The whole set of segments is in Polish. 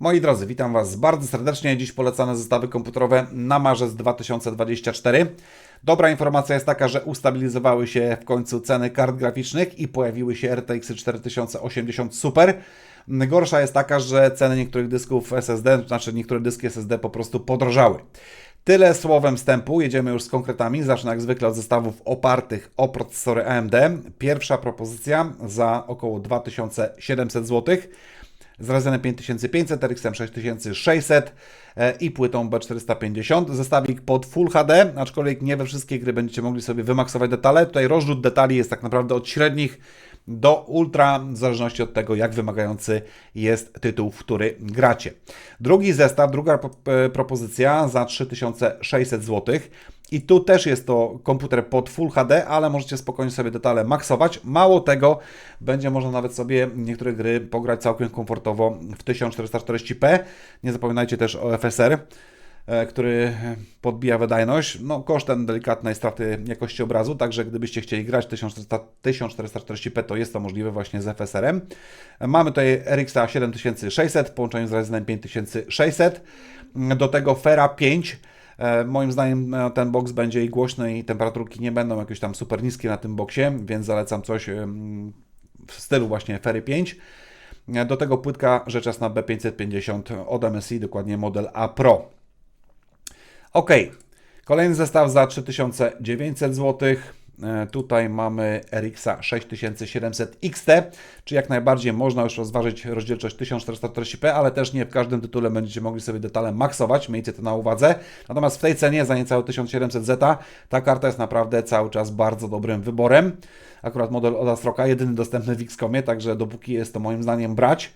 Moi drodzy, witam Was bardzo serdecznie. Dziś polecane zestawy komputerowe na marzec 2024. Dobra informacja jest taka, że ustabilizowały się w końcu ceny kart graficznych i pojawiły się RTX 4080 Super. Gorsza jest taka, że ceny niektórych dysków SSD, znaczy niektóre dyski SSD po prostu podrożały. Tyle słowem wstępu, jedziemy już z konkretami. Zacznę jak zwykle od zestawów opartych o procesory AMD. Pierwsza propozycja za około 2700 zł z Ryzenem 5500, RX 6600 e, i płytą B450. Zestawik pod Full HD, aczkolwiek nie we wszystkie gry będziecie mogli sobie wymaksować detale. Tutaj rozrzut detali jest tak naprawdę od średnich do ultra, w zależności od tego, jak wymagający jest tytuł, w który gracie. Drugi zestaw, druga e, propozycja za 3600 zł. I tu też jest to komputer pod Full HD, ale możecie spokojnie sobie detale maksować. Mało tego, będzie można nawet sobie niektóre gry pograć całkiem komfortowo w 1440p. Nie zapominajcie też o FSR który podbija wydajność, no kosztem delikatnej straty jakości obrazu, także gdybyście chcieli grać 1400, 1440p, to jest to możliwe właśnie z FSR-em. Mamy tutaj RX 7600 w połączeniu z Ryzenem 5600, do tego Fera 5, E, moim zdaniem e, ten box będzie i głośny i temperaturki nie będą jakieś tam super niskie na tym boksie, więc zalecam coś w stylu właśnie Ferry 5. E, do tego płytka rzecz na B550 od MSI, dokładnie model A Pro. Ok, kolejny zestaw za 3900 zł. E, tutaj mamy RX 6700 XT, czy jak najbardziej można już rozważyć rozdzielczość 1440p, ale też nie w każdym tytule będziecie mogli sobie detale maksować, miejcie to na uwadze. Natomiast w tej cenie za niecałe 1700Z ta karta jest naprawdę cały czas bardzo dobrym wyborem. Akurat model od Astroka, jedyny dostępny w XCOMie, także dopóki jest to moim zdaniem brać.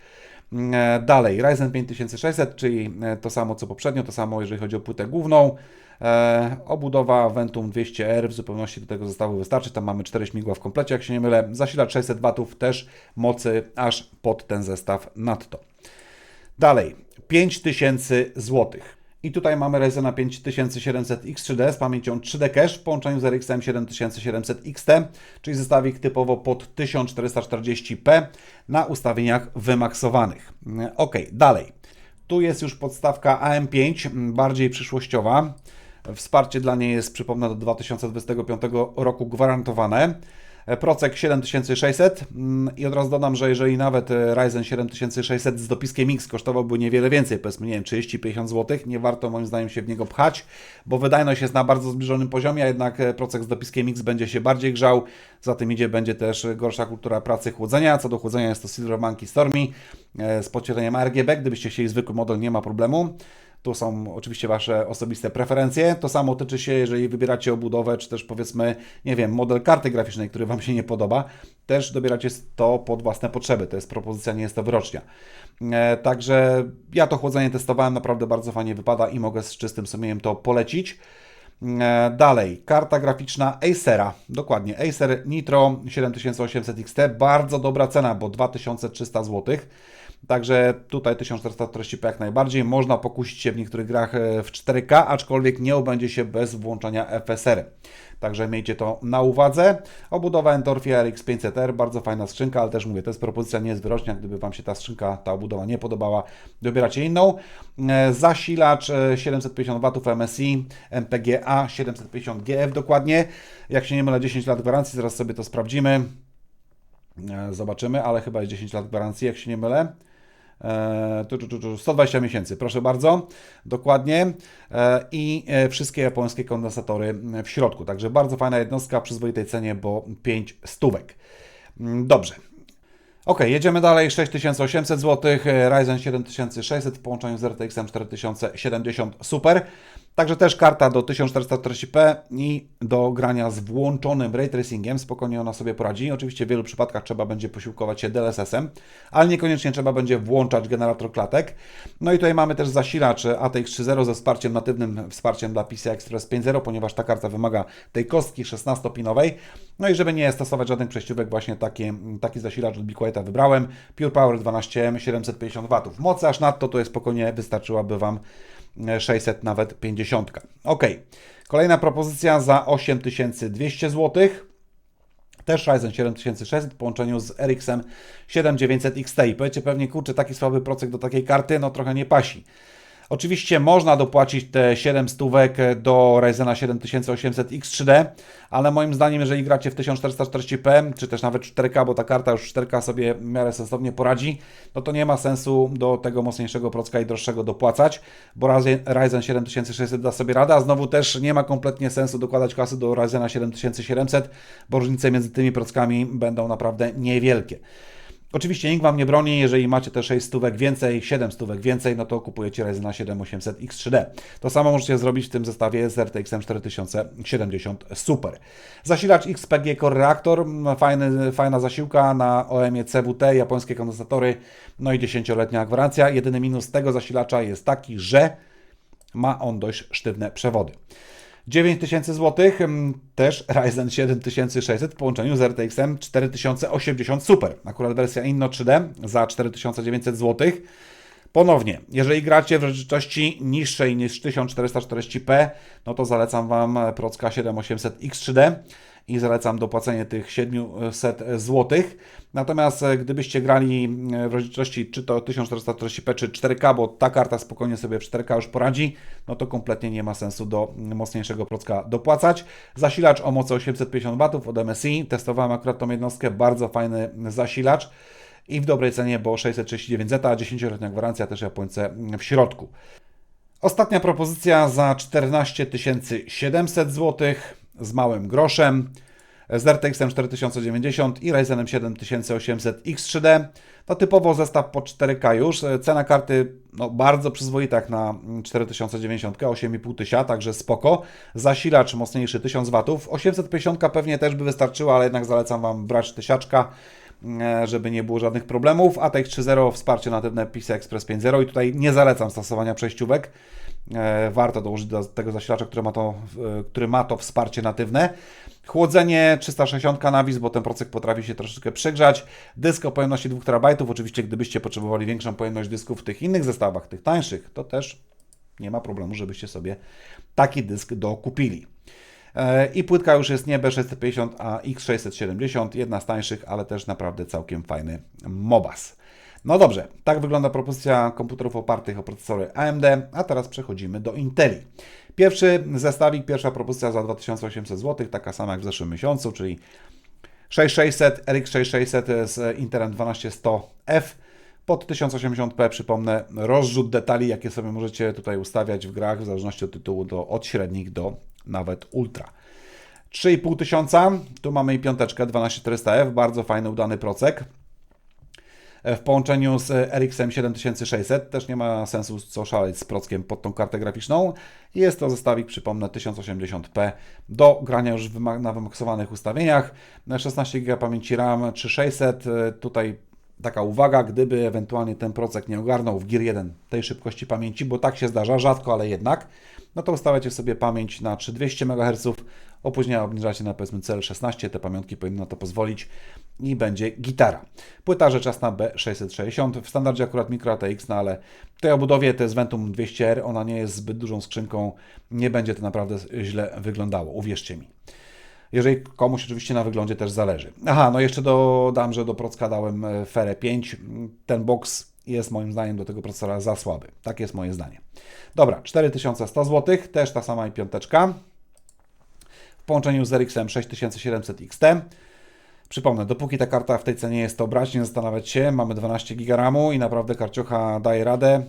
E, dalej, Ryzen 5600, czyli e, to samo co poprzednio, to samo jeżeli chodzi o płytę główną. E, obudowa Ventum 200R w zupełności do tego zestawu wystarczy. Tam mamy 4 śmigła w komplecie, jak się nie mylę. Zasilacz 600 W też mocy aż pod ten zestaw nadto. Dalej, 5000 zł. I tutaj mamy Ryzena 5700X3D z pamięcią 3D Cache w połączeniu z RX 7700 XT, czyli zestawik typowo pod 1440p na ustawieniach wymaksowanych. Ok, dalej. Tu jest już podstawka AM5, bardziej przyszłościowa. Wsparcie dla niej jest, przypomnę, do 2025 roku gwarantowane. E, Procek 7600 mm, i od razu dodam, że jeżeli nawet e, Ryzen 7600 z dopiskiem X kosztowałby niewiele więcej, powiedzmy, nie wiem, 30-50 zł, nie warto moim zdaniem się w niego pchać, bo wydajność jest na bardzo zbliżonym poziomie, a jednak e, procek z dopiskiem X będzie się bardziej grzał, za tym idzie będzie też gorsza kultura pracy chłodzenia, co do chłodzenia jest to Silver Monkey Stormy z podcieleniem RGB, gdybyście chcieli zwykły model nie ma problemu. Tu są oczywiście Wasze osobiste preferencje. To samo tyczy się, jeżeli wybieracie obudowę, czy też powiedzmy, nie wiem, model karty graficznej, który Wam się nie podoba. Też dobieracie to pod własne potrzeby. To jest propozycja, nie jest to wyrocznia. E, także ja to chłodzenie testowałem, naprawdę bardzo fajnie wypada i mogę z czystym sumieniem to polecić. E, dalej, karta graficzna Acera, dokładnie, Acer Nitro 7800 XT, bardzo dobra cena, bo 2300 zł. Także tutaj 1440p jak najbardziej. Można pokusić się w niektórych grach e, w 4K, aczkolwiek nie obędzie się bez włączania FSR. Także miejcie to na uwadze. Obudowa Entorfia RX 500R, bardzo fajna skrzynka, ale też mówię, to jest propozycja, nie. Gdyby Wam się ta skrzynka, ta obudowa nie podobała, dobieracie inną. E, zasilacz 750 e, W MSI, MPGA 750 GF dokładnie. Jak się nie mylę, 10 lat gwarancji, zaraz sobie to sprawdzimy. Zobaczymy, ale chyba jest 10 lat gwarancji, jak się nie mylę. 120 e, miesięcy, proszę bardzo, dokładnie. E, I e, wszystkie japońskie kondensatory w środku. Także bardzo fajna jednostka, przyzwoitej cenie, bo 5 stówek. Mm, dobrze. Ok, jedziemy dalej. 6800 zł, Ryzen 7600 w połączeniu z RTX 4070 Super. Także też karta do 1440p i do grania z włączonym ray tracingiem. Spokojnie ona sobie poradzi. Oczywiście w wielu przypadkach trzeba będzie posiłkować się DLSS-em, ale niekoniecznie trzeba będzie włączać generator klatek. No i tutaj mamy też zasilacz ATX 3.0 ze wsparciem natywnym, wsparciem dla PCI Express 5.0, ponieważ ta karta wymaga tej kostki 16-pinowej. No i żeby nie stosować żadnych przejściówek, właśnie taki, taki zasilacz od BeQuieta wybrałem. Pure Power 12M 750 W. Mocy aż nadto to jest spokojnie wystarczyłaby Wam 600, nawet 50. Ok, kolejna propozycja za 8200 zł. Też Ryzen 7600 w połączeniu z RX 7900 XT. I powiecie pewnie, kurczę, taki słaby procek do takiej karty, no trochę nie pasi. Oczywiście można dopłacić te 7 stówek do Ryzena 7800 X3D, ale moim zdaniem, jeżeli gracie w 1440p, czy też nawet 4K, bo ta karta już 4K sobie w miarę sensownie poradzi, no to nie ma sensu do tego mocniejszego procka i droższego dopłacać, bo Ryzen 7600 da sobie radę, a znowu też nie ma kompletnie sensu dokładać kasy do Ryzena 7700, bo różnice między tymi prockami będą naprawdę niewielkie. Oczywiście nikt Wam nie broni, jeżeli macie te 6 stówek więcej, 7 stówek więcej, no to kupujecie Ryzena 7800 X3D. To samo możecie zrobić w tym zestawie z RTX 4070 Super. Zasilacz XPG Core Reactor, fajny, fajna zasiłka na OM CWT, japońskie kondensatory, no i 10-letnia gwarancja. Jedyny minus tego zasilacza jest taki, że ma on dość sztywne przewody. 9000 zł, też Ryzen 7600 w połączeniu z RTX 4080 Super. Akurat wersja Inno 3D za 4900 zł. Ponownie, jeżeli gracie w rzeczywistości niższej niż 1440p, no to zalecam Wam Procka 7800 X3D i zalecam dopłacenie tych 700 zł. Natomiast e, gdybyście grali e, w rozdzielczości czy to 1440p czy 4K, bo ta karta spokojnie sobie w 4K już poradzi, no to kompletnie nie ma sensu do mocniejszego procka dopłacać. Zasilacz o mocy 850 W od MSI, testowałem akurat tą jednostkę, bardzo fajny zasilacz i w dobrej cenie, bo 639 Z, 10-letnia gwarancja też Japońce w środku. Ostatnia propozycja za 14 700 zł z małym groszem, z RTX 4090 i Ryzenem 7800 X3D. To typowo zestaw po 4K już. Cena karty no, bardzo przyzwoita jak na 4090, 8,5 tysiąca, także spoko. Zasilacz mocniejszy 1000 W. 850 pewnie też by wystarczyło, ale jednak zalecam Wam brać tysiaczka żeby nie było żadnych problemów. ATX 3.0 wsparcie natywne PCI Express 5.0 i tutaj nie zalecam stosowania przejściówek. E, warto dołożyć do tego zasilacza, który ma to, który ma to wsparcie natywne. Chłodzenie 360 nawis, bo ten procek potrafi się troszeczkę przegrzać. Dysk o pojemności 2 terabajtów. Oczywiście, gdybyście potrzebowali większą pojemność dysków w tych innych zestawach, tych tańszych, to też nie ma problemu, żebyście sobie taki dysk dokupili. E, I płytka już jest nie B650, a X670, jedna z tańszych, ale też naprawdę całkiem fajny Mobas. No dobrze, tak wygląda propozycja komputerów opartych o procesory AMD, a teraz przechodzimy do Inteli. Pierwszy zestawik, pierwsza propozycja za 2800 zł, taka sama jak w zeszłym miesiącu, czyli 6600, RX 6600 z Intelem 12100F pod 1080p, przypomnę, rozrzut detali, jakie sobie możecie tutaj ustawiać w grach, w zależności od tytułu, do, od średnich do nawet ultra. 3500, tu mamy i piąteczkę 12400F, bardzo fajny, udany procek w połączeniu z RX 7600. Też nie ma sensu co szaleć z prockiem pod tą kartę graficzną. Jest to zestawik, przypomnę, 1080p do grania już na wymaksowanych ustawieniach. 16 GB pamięci RAM 3600. Tutaj taka uwaga, gdyby ewentualnie ten procek nie ogarnął w Gear 1 tej szybkości pamięci, bo tak się zdarza, rzadko, ale jednak, no to ustawiacie sobie pamięć na 3200 MHz, opóźnienia obniżacie na powiedzmy CL16, te pamiątki powinny na to pozwolić i będzie gitara. Płyta rzeczasna B660, w standardzie akurat Micro ATX, no ale w tej obudowie to jest Ventum 200R, ona nie jest zbyt dużą skrzynką, nie będzie to naprawdę źle wyglądało, uwierzcie mi. Jeżeli komuś oczywiście na wyglądzie też zależy. Aha, no jeszcze dodam, że do Procka dałem e, Ferę 5. Ten box jest moim zdaniem do tego procesora za słaby. Tak jest moje zdanie. Dobra, 4100 zł, też ta sama i piąteczka. W połączeniu z RX 6700 XT. Przypomnę, dopóki ta karta w tej cenie jest, to brać, nie zastanawiać się. Mamy 12 GB i naprawdę karciocha daje radę.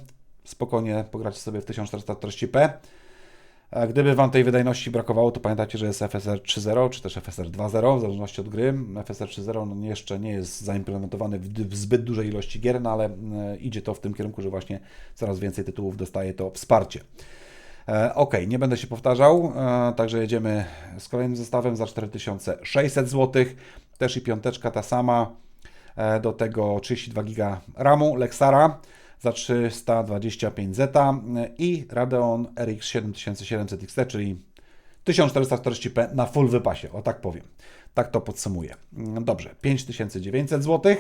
Spokojnie pogracie sobie w 1440p. Gdyby Wam tej wydajności brakowało, to pamiętajcie, że jest FSR 3.0 czy też FSR 2.0, w zależności od gry. FSR 3.0 no jeszcze nie jest zaimplementowany w zbyt dużej ilości gier, no ale e, idzie to w tym kierunku, że właśnie coraz więcej tytułów dostaje to wsparcie. E, ok, nie będę się powtarzał, e, także jedziemy z kolejnym zestawem za 4600 zł, też i piąteczka ta sama, do tego 32 GB RAMu Lexara za 325 zeta i Radeon RX 7700 XT, czyli 1440p na full wypasie, o tak powiem. Tak to podsumuję. Dobrze, 5900 zł.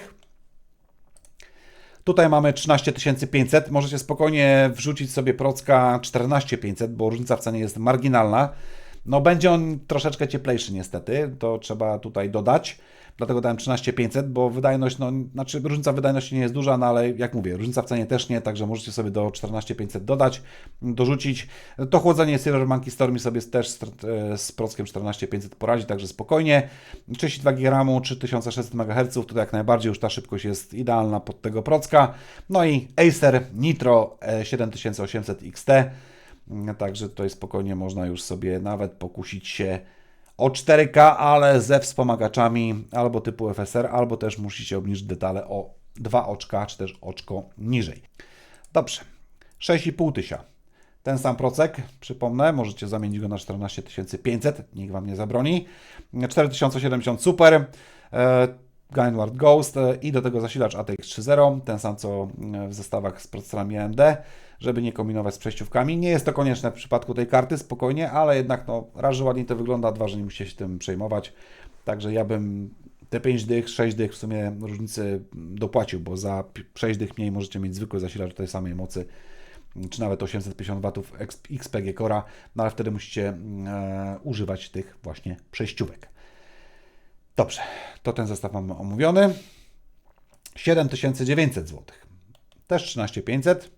Tutaj mamy 13500. Możecie spokojnie wrzucić sobie procka 14500, bo różnica w cenie jest marginalna. No będzie on troszeczkę cieplejszy niestety, to trzeba tutaj dodać. Dlatego dałem 13500, bo wydajność, no, znaczy różnica wydajności nie jest duża, no ale jak mówię, różnica w cenie też nie, także możecie sobie do 14500 dodać, dorzucić. To chłodzenie Silver Monkey Stormy sobie też z, e, z prockiem 14500 poradzi, także spokojnie. 32 GB, 3600 MHz, tutaj jak najbardziej już ta szybkość jest idealna pod tego procka. No i Acer Nitro 7800 XT, także tutaj spokojnie można już sobie nawet pokusić się o 4K, ale ze wspomagaczami albo typu FSR, albo też musicie obniżyć detale o 2 oczka, czy też oczko niżej. Dobrze, 6,5 tysiąca. Ten sam procek, przypomnę, możecie zamienić go na 14500, nikt Wam nie zabroni. 4070 Super, e, Gainward Ghost e, i do tego zasilacz ATX 3.0, ten sam co w zestawach z procesorami AMD żeby nie kombinować z przejściówkami. Nie jest to konieczne w przypadku tej karty, spokojnie, ale jednak no, raz, że ładnie to wygląda, dwa, że nie musicie się tym przejmować. Także ja bym te 5 dych, 6 dych w sumie różnicy dopłacił, bo za 6 dych mniej możecie mieć zwykły zasilacz tej samej mocy, czy nawet 850 W XPG Core'a, no ale wtedy musicie e, używać tych właśnie przejściówek. Dobrze, to ten zestaw mamy omówiony. 7900 zł. Też 13500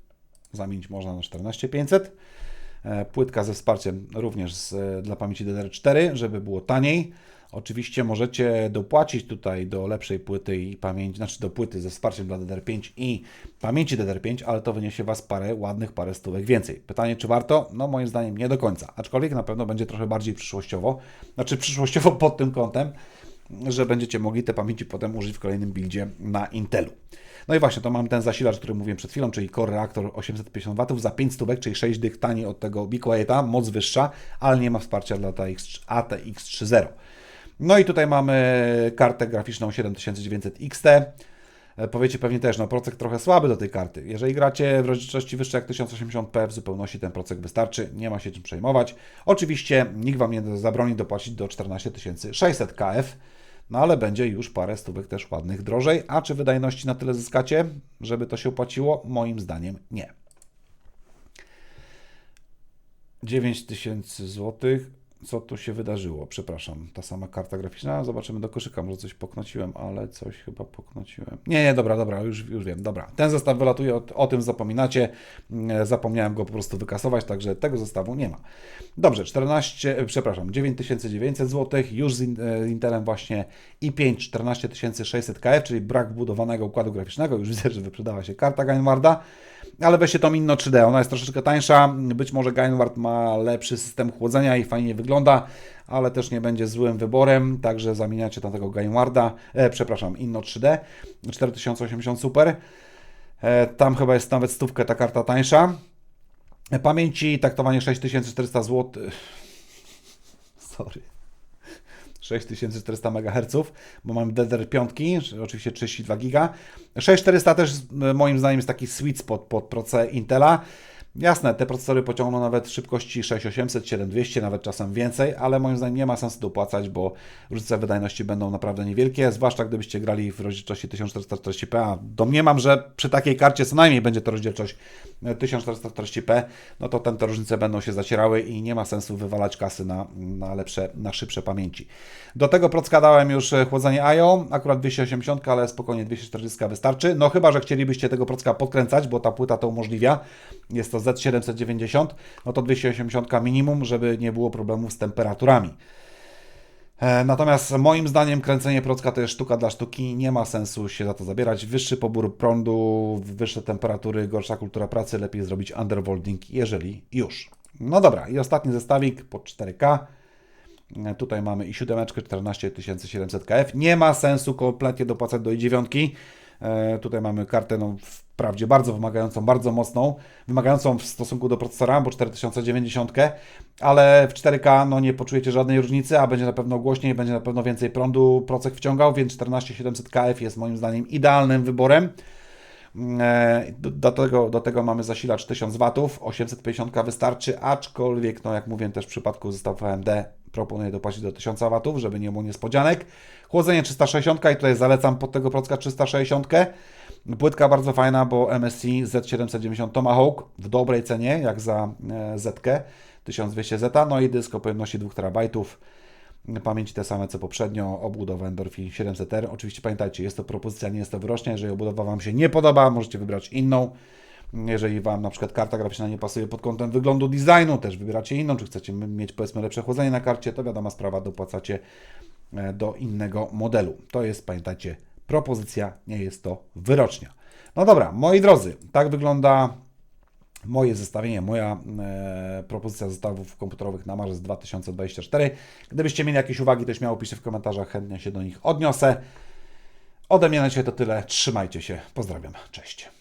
zamienić można na 14500. E, płytka ze wsparciem również z, dla pamięci DDR4, żeby było taniej. Oczywiście możecie dopłacić tutaj do lepszej płyty i pamięci, znaczy do płyty ze wsparciem dla DDR5 i pamięci DDR5, ale to wyniesie Was parę ładnych, parę stówek więcej. Pytanie, czy warto? No moim zdaniem nie do końca, aczkolwiek na pewno będzie trochę bardziej przyszłościowo, znaczy przyszłościowo pod tym kątem, że będziecie mogli te pamięci potem użyć w kolejnym buildzie na Intelu. No i właśnie, to mam ten zasilacz, który mówiłem przed chwilą, czyli Core Reactor 850 W za 5 stówek, czyli 6 dych taniej od tego Big moc wyższa, ale nie ma wsparcia dla ATX, ATX 3.0. No i tutaj mamy kartę graficzną 7900 XT. Powiecie pewnie też, no procek trochę słaby do tej karty. Jeżeli gracie w rozdzielczości wyższej jak 1080p, w zupełności ten procek wystarczy, nie ma się czym przejmować. Oczywiście nikt Wam nie zabroni dopłacić do 14600 KF, no ale będzie już parę stówek też ładnych drożej. A czy wydajności na tyle zyskacie, żeby to się opłaciło? Moim zdaniem nie. 9000 złotych co tu się wydarzyło. Przepraszam, ta sama karta graficzna. Zobaczymy do koszyka, może coś poknociłem, ale coś chyba poknociłem. Nie, nie, dobra, dobra, już, już wiem, dobra. Ten zestaw wylatuje, o, o tym zapominacie. Mm, zapomniałem go po prostu wykasować, także tego zestawu nie ma. Dobrze, 14, e, przepraszam, 9900 zł, już z e, Intelem właśnie i5 14600 KF, czyli brak wbudowanego układu graficznego. Już widzę, że wyprzedała się karta Gainwarda ale weźcie tą Inno 3D, ona jest troszeczkę tańsza, być może Gainward ma lepszy system chłodzenia i fajnie wygląda, ale też nie będzie złym wyborem, także zamieniacie tam tego Gainwarda, e, przepraszam, Inno 3D, 4080 Super, e, tam chyba jest nawet stówkę ta karta tańsza, pamięci, taktowanie 6400 zł, sorry, 6400 MHz, bo mam DDR5, oczywiście 32 GB. 6400 też moim zdaniem jest taki sweet spot pod proces Intela. Jasne, te procesory pociągną nawet szybkości 6800, 7200, nawet czasem więcej, ale moim zdaniem nie ma sensu dopłacać, bo różnice wydajności będą naprawdę niewielkie, zwłaszcza gdybyście grali w rozdzielczości 1440p, a domniemam, że przy takiej karcie co najmniej będzie to rozdzielczość 1440p, no to te różnice będą się zacierały i nie ma sensu wywalać kasy na, na lepsze, na szybsze pamięci. Do tego procka dałem już chłodzenie IO, akurat 280, ale spokojnie 240 wystarczy, no chyba, że chcielibyście tego procka podkręcać, bo ta płyta to umożliwia, jest to Z790, no to 280 minimum, żeby nie było problemów z temperaturami. E, natomiast moim zdaniem kręcenie procka to jest sztuka dla sztuki, nie ma sensu się za to zabierać. Wyższy pobór prądu, wyższe temperatury, gorsza kultura pracy, lepiej zrobić undervolding, jeżeli już. No dobra, i ostatni zestawik po 4K. E, tutaj mamy i 7 14700 KF. Nie ma sensu kompletnie dopłacać do i 9 tutaj mamy kartę no, wprawdzie bardzo wymagającą, bardzo mocną, wymagającą w stosunku do procesora, bo 4090, ale w 4K no, nie poczujecie żadnej różnicy, a będzie na pewno głośniej, będzie na pewno więcej prądu procek wciągał, więc 14700 KF jest moim zdaniem idealnym wyborem. E, do, tego, do tego mamy zasilacz 1000 W, 850 wystarczy, aczkolwiek, no jak mówię też w przypadku zestawów AMD, proponuję dopłacić do 1000 W, żeby nie było niespodzianek. Chłodzenie 360 i tutaj zalecam pod tego procka 360. Płytka bardzo fajna, bo MSI Z790 Tomahawk w dobrej cenie, jak za e, Zetkę 1200 Z, no i dysk o pojemności 2 terabajtów. Pamięci te same co poprzednio, obudowa Endorphin 700R. Oczywiście pamiętajcie, jest to propozycja, nie jest to wyrocznia. Jeżeli obudowa Wam się nie podoba, możecie wybrać inną. Jeżeli Wam na przykład karta graficzna nie pasuje pod kątem wyglądu designu, też wybieracie inną. Czy chcecie mieć powiedzmy lepsze chłodzenie na karcie, to wiadoma sprawa, dopłacacie e, do innego modelu. To jest, pamiętajcie, propozycja, nie jest to wyrocznia. No dobra, moi drodzy, tak wygląda moje zestawienie, moja e, propozycja zestawów komputerowych na marzec 2024. Gdybyście mieli jakieś uwagi, to śmiało piszcie w komentarzach, chętnie się do nich odniosę. Ode mnie na dzisiaj to tyle. Trzymajcie się. Pozdrawiam. Cześć.